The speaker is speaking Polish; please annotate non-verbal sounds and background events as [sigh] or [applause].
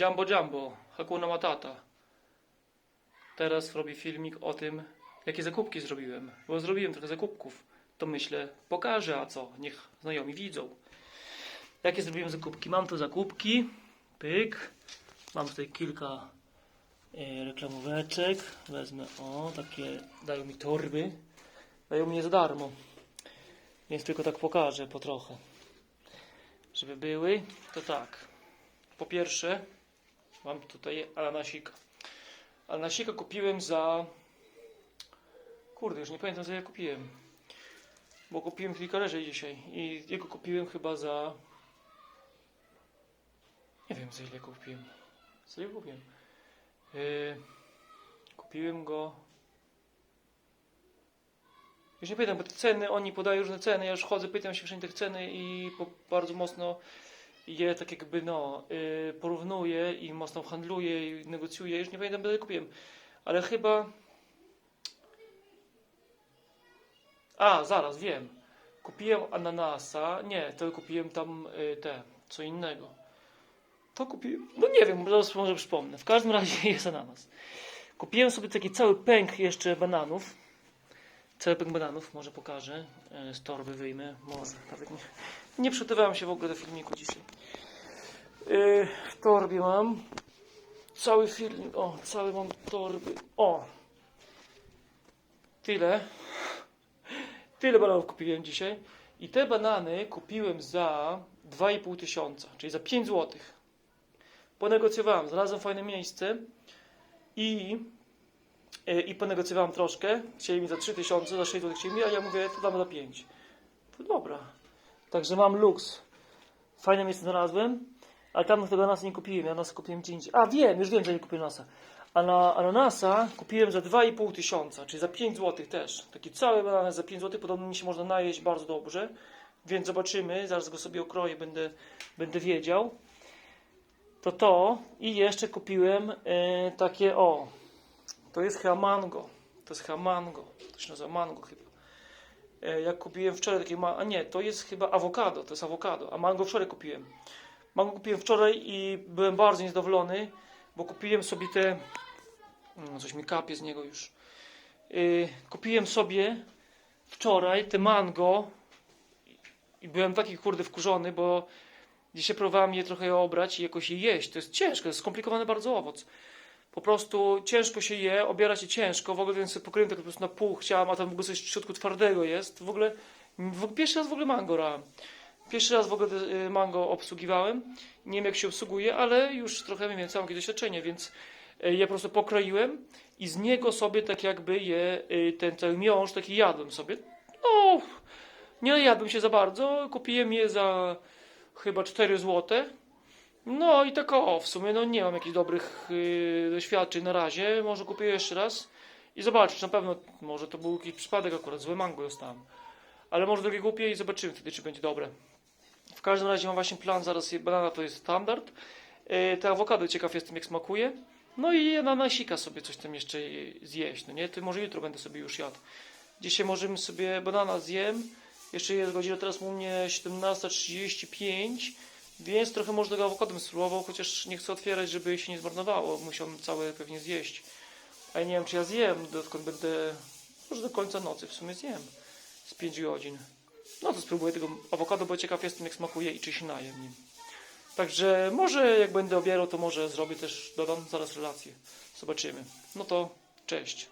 Jumbo Jumbo, Hakuna Matata. Teraz robię filmik o tym, jakie zakupki zrobiłem. Bo zrobiłem trochę zakupków. To myślę, pokażę, a co? Niech znajomi widzą. Jakie zrobiłem zakupki? Mam tu zakupki. Pyk. Mam tutaj kilka e, reklamóweczek. Wezmę, o, takie dają mi torby. Dają mi je za darmo. Więc tylko tak pokażę po trochę. Żeby były, to tak. Po pierwsze, mam tutaj ananasika. Ananasika kupiłem za... Kurde, już nie pamiętam, za ja kupiłem. Bo kupiłem kilka leżej dzisiaj. I jego kupiłem chyba za... Nie wiem, za ile kupiłem. Za ile kupiłem? Yy, kupiłem go... Już nie pamiętam, bo te ceny, oni podają różne ceny. Ja już chodzę, pytam się wszędzie tych ceny i po, bardzo mocno je tak jakby no, y, porównuję i mocno handluję i negocjuję. Już nie pamiętam, ile kupiłem. Ale chyba... A, zaraz, wiem. Kupiłem ananasa. Nie, to kupiłem tam y, te, co innego. To kupiłem. No nie wiem, może przypomnę. W każdym razie [laughs] jest ananas. Kupiłem sobie taki cały pęk jeszcze bananów. Cały bananów, może pokażę. E, Z torby wyjmę. Może. Nawet nie, nie się w ogóle do filmiku dzisiaj. E, W torbie mam cały film. O, cały mam torby. O! Tyle. Tyle bananów kupiłem dzisiaj. I te banany kupiłem za 2,5 tysiąca, czyli za 5 złotych. Ponegocjowałem, znalazłem fajne miejsce i, i ponegocjowałem troszkę. Chcieli mi za 3 tysiące, za 6 złotych chcieli mi, a ja mówię, to dam za 5. To dobra. Także mam luks. Fajne miejsce znalazłem, ale tam tego ananasa nie kupiłem. Ja ananasa kupiłem gdzie indziej. A wiem, już wiem, że nie kupiłem ananasa. A na ananasa kupiłem za 2,5 tysiąca, czyli za 5 zł też. Taki cały bananas za 5 zł, podobno mi się można najeść bardzo dobrze. Więc zobaczymy, zaraz go sobie okroję, będę, będę wiedział. To to i jeszcze kupiłem e, takie, o, to jest chyba mango. To jest chyba mango. To się nazywa mango chyba. E, jak kupiłem wczoraj takie, ma- a nie, to jest chyba awokado, to jest awokado, a mango wczoraj kupiłem. Mango kupiłem wczoraj i byłem bardzo niezadowolony, bo kupiłem sobie te, no coś mi kapie z niego już. Yy, kupiłem sobie wczoraj te mango i byłem taki kurde wkurzony, bo dzisiaj próbowałem je trochę obrać i jakoś je jeść. To jest ciężko, to jest skomplikowany bardzo owoc. Po prostu ciężko się je, obiera się ciężko, w ogóle więc sobie pokryłem tak po prostu na pół chciałem, a tam w ogóle coś w środku twardego jest. W ogóle, w, pierwszy raz w ogóle mango rałem. Pierwszy raz w ogóle y, mango obsługiwałem. Nie wiem jak się obsługuje, ale już trochę miałem całe jakieś doświadczenie, więc y, je po prostu pokroiłem i z niego sobie tak jakby je, y, ten cały miąższ taki jadłem sobie. No, nie jadłem się za bardzo, kupiłem je za chyba 4 złote. No i tak o, w sumie no nie mam jakichś dobrych yy, doświadczeń na razie. Może kupię jeszcze raz i zobaczyć. Na pewno, może to był jakiś przypadek akurat, złe mango dostałem. Ale może drugie kupię i zobaczymy wtedy, czy będzie dobre. W każdym razie mam właśnie plan, zaraz je, banana to jest standard. Yy, te awokado ciekaw jestem jak smakuje. No i ananasika sobie coś tam jeszcze zjeść, no nie? To może jutro będę sobie już jadł. Dzisiaj możemy sobie banana zjem. Jeszcze jest godzina teraz u mnie 17.35. Więc trochę może tego awokado bym spróbował, chociaż nie chcę otwierać, żeby się nie zmarnowało. Musiałbym całe pewnie zjeść. A ja nie wiem, czy ja zjem, dokąd będę. Może do końca nocy w sumie zjem. Z 5 godzin. No to spróbuję tego awokado, bo ciekaw jestem, jak smakuje i czy się najem nim. Także może jak będę obierał, to może zrobię też, dodam zaraz relację. Zobaczymy. No to cześć.